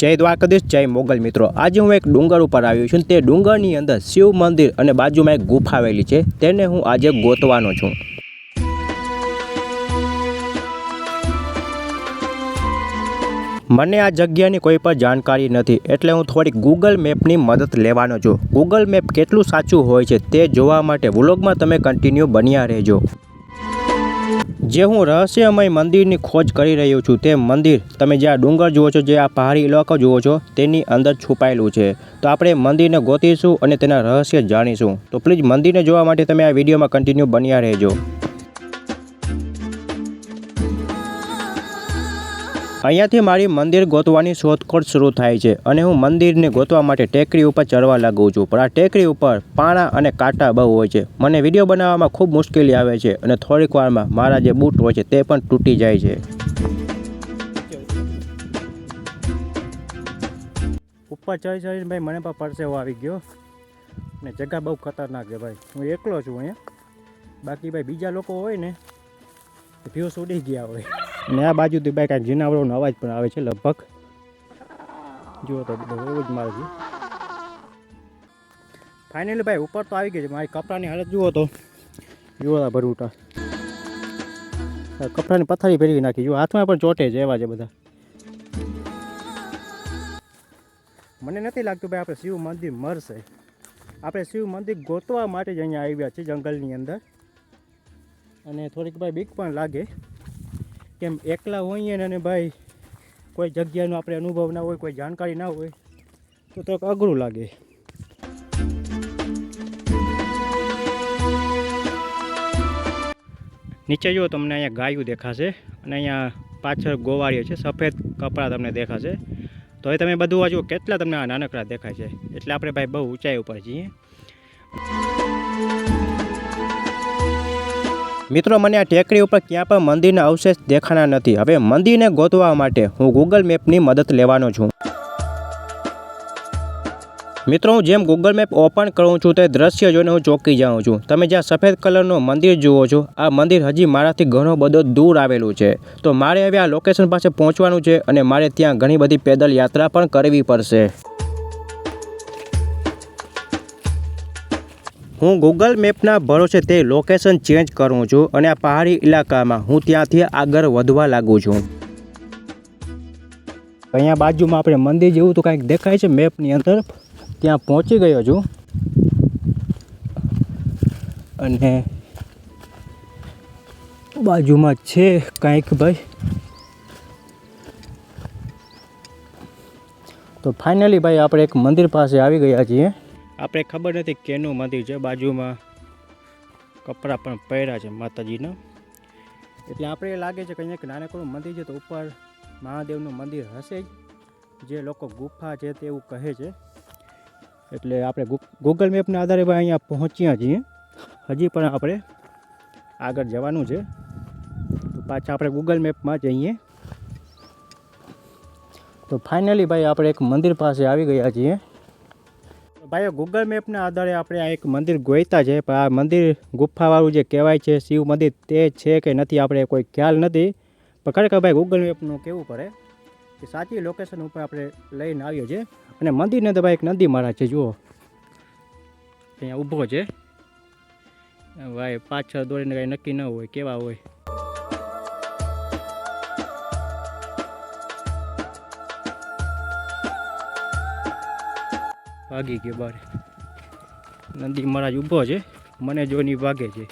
જય દ્વારકાધીશ, જય મોગલ મિત્રો. આજે હું એક ડુંગર ઉપર આવ્યો છું તે ડુંગરની અંદર શિવ મંદિર અને બાજુમાં એક ગુફા આવેલી છે. તેને હું આજે ગોતવાનો છું. મને આ જગ્યાની કોઈ પણ જાણકારી નથી એટલે હું થોડીક ગૂગલ મેપની મદદ લેવાનો છું. ગૂગલ મેપ કેટલું સાચું હોય છે તે જોવા માટે વ્લોગમાં તમે કન્ટિન્યુ બન્યા રહેજો. જે હું રહસ્યમય મંદિરની ખોજ કરી રહ્યો છું તે મંદિર તમે જે આ ડુંગર જુઓ છો, જે આ પહાડી ઇલાકો જુઓ છો, તેની અંદર છુપાયેલું છે. તો આપણે મંદિરને ગોતીશું અને તેના રહસ્ય જાણીશું. તો પ્લીઝ મંદિરને જોવા માટે તમે આ વિડીયોમાં કન્ટિન્યુ બન્યા રહેજો. અહીંયાથી મારી મંદિર ગોતવાની શોધખોળ શરૂ થાય છે અને હું મંદિરને ગોતવા માટે ટેકરી ઉપર ચડવા લાગું છું. પણ આ ટેકરી ઉપર પાણા અને કાંટા બહુ હોય છે. મને વીડિયો બનાવવામાં ખૂબ મુશ્કેલી આવે છે અને થોડીક વારમાં મારા જે બૂટ હોય છે તે પણ તૂટી જાય છે. ઉપર ચડી ચડીને ભાઈ મને પણ પરસેવો આવી ગયો. ને જગ્યા બહુ ખતરનાક છે ભાઈ. હું એકલો છું અહીંયા. બાકી ભાઈ બીજા લોકો હોય ને ભ્યુસ ઉડી ગયા હોય. ને આ બાજુથી ભાઈ આ જીનાવડોનો અવાજ પણ આવે છે લગભગ. જુઓ તો બધો એવું જ મારે ફાઇનલી ભાઈ, ઉપર તો આવી ગઈ છે. મારી કપડાની હાલત જુઓ તો. જુઓ આ કપડાની પથારી ફેરવી નાખી. જુઓ, હાથમાં પણ ચોટે છે એવા છે બધા. મને નથી લાગતું ભાઈ, આપણે શિવ મંદિર મળશે આપણે શિવ મંદિર ગોતવા માટે જ અહીંયા આવ્યા છીએ જંગલની અંદર. અને થોડીક ભાઈ બીક પણ લાગે. કેમ એકલા હોઈએ ને અને ભાઈ કોઈ જગ્યાનો આપણે અનુભવ ના હોય, કોઈ જાણકારી ના હોય, તો થોડુંક અઘરું લાગે. નીચે જુઓ તમને અહીંયા ગાયું દેખાશે અને અહીંયા પાછળ ગોવાળીઓ છે, સફેદ કપડાં તમને દેખાશે. તો હવે તમે બધું આ કેટલા તમને આ નાનકડા દેખાય છે. એટલે આપણે ભાઈ બહુ ઊંચાઈ ઉપર છીએ. મિત્રો, મને આ ટેકરી ઉપર ક્યાં પણ મંદિરના અવશેષ દેખાણા નથી. હવે મંદિરને ગોતવા માટે હું ગૂગલ મેપની મદદ લેવાનો છું. મિત્રો, હું જેમ ગૂગલ મેપ ઓપન કરું છું, તે દ્રશ્ય જોઈને હું ચોંકી જાઉં છું. તમે જ્યાં સફેદ કલરનું મંદિર જુઓ છો, આ મંદિર હજી મારાથી ઘણો બધો દૂર આવેલું છે. તો મારે હવે આ લોકેશન પાસે પહોંચવાનું છે અને મારે ત્યાં ઘણી બધી પેદલ યાત્રા પણ કરવી પડશે. હું ગૂગલ મેપના ભરોસે તે લોકેશન ચેન્જ કરું છું અને આ પહાડી ઇલાકામાં હું ત્યાંથી આગળ વધવા લાગું છું. અહીંયા બાજુમાં આપણે મંદિર જેવું તો કાંઈક દેખાય છે મેપની અંદર. ત્યાં પહોંચી ગયો છું. અને બાજુમાં છે કાંઈક ભાઈ. તો ફાઇનલી ભાઈ આપણે એક મંદિર પાસે આવી ગયા છીએ. આપણે ખબર નથી કેનું મંદિર છે બાજુમાં કપડાં પણ પહેર્યા છે માતાજીના. એટલે આપણે એ લાગે છે કે અહીંયા એક નાનકડું મંદિર છે તો ઉપર મહાદેવનું મંદિર હશે જ, જે લોકો ગુફા છે તેવું કહે છે. એટલે આપણે ગૂગલ મેપના આધારે અહીંયા પહોંચ્યા છીએ. હજી પણ આપણે આગળ જવાનું છે. તો પાછા આપણે ગૂગલ મેપમાં જઈએ. તો ફાઇનલી ભાઈ આપણે એક મંદિર પાસે આવી ગયા છીએ. ભાઈઓ ગૂગલ મેપના આધારે આપણે આ એક મંદિર ગોઈતા છે, પણ આ મંદિર ગુફાવાળું જે કહેવાય છે, શિવ મંદિર, તે છે કે નથી આપણે કોઈ ખ્યાલ નથી. પણ ખરેખર ભાઈ ગૂગલ મેપનું કેવું પડે? કે સાચી લોકેશન ઉપર આપણે લઈને આવ્યો છે અને મંદિરને તો ભાઈ, એક નંદી મહારાજ છે, જુઓ. અહીંયા ઊભો છે. ભાઈ પાછળ દોડીને કાંઈ નક્કી ન હોય, કેવા હોય. ભાગી ગયો બારે. નંદી મહારાજ ઊભો છે મને જોઈને ભાગે છે.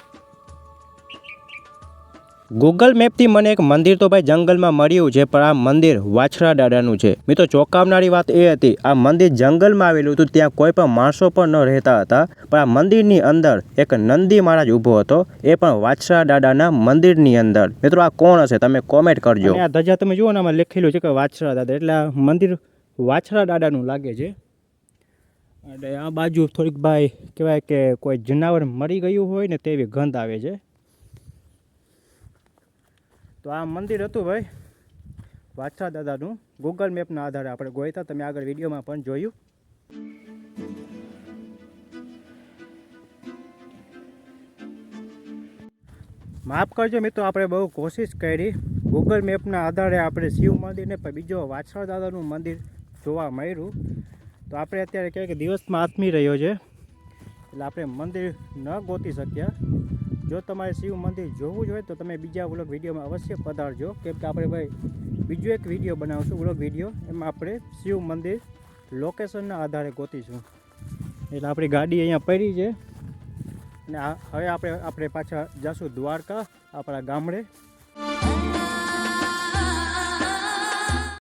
ગૂગલ મેપથી મને એક મંદિર તો ભાઈ જંગલમાં મળ્યું છે પણ આ મંદિર વાછરા દાદાનું છે. મિત્રો ચોંકાવનારી વાત એ હતી આ મંદિર જંગલમાં આવેલું હતું ત્યાં કોઈ પણ માણસો પણ ન રહેતા હતા. પણ આ મંદિરની અંદર એક નંદી મહારાજ ઊભો હતો એ પણ વાછરા દાદાના મંદિરની અંદર. મિત્રો આ કોણ હશે? તમે કોમેન્ટ કરજો. આ ધજા તમે જુઓ ને આમાં લખેલું છે કે વાછરા દાદા એટલે આ મંદિર વાછરા દાદાનું લાગે છે. અને આ બાજુ થોડીક ભાઈ કહેવાય કે કોઈ જનાવર મરી ગયું હોય ને તેવી ગંધ આવે છે. તો આ મંદિર હતું ભાઈ, વાછા દાદાનું. ગૂગલ મેપના આધારે આપણે ગોયતા તમે આગળ વિડીયોમાં પણ જોયું. માફ કરજો મિત્રો, આપણે બહુ કોશિશ કરી. ગૂગલ મેપના આધારે આપણે શિવ મંદિરને બીજો વાછળ દાદાનું મંદિર જોવા મળ્યું. તો આપણે અત્યારે કહેવાય કે દિવસમાં આથમી રહ્યો છે. એટલે આપણે મંદિર ન ગોતી શક્યા. જો તમારે શિવ મંદિર જોવું જ હોય તો તમે બીજા વ્લોગ વિડીયોમાં અવશ્ય પધારજો. કેમ કે આપણે ભાઈ બીજો એક વીડિયો બનાવશું, વ્લોગ વીડિયો. એમાં આપણે શિવ મંદિર લોકેશનના આધારે ગોતીશું. એટલે આપણી ગાડી અહીંયા પડી છે. અને હવે આપણે આપણે પાછા જઈશું દ્વારકા, આપણા ગામડે.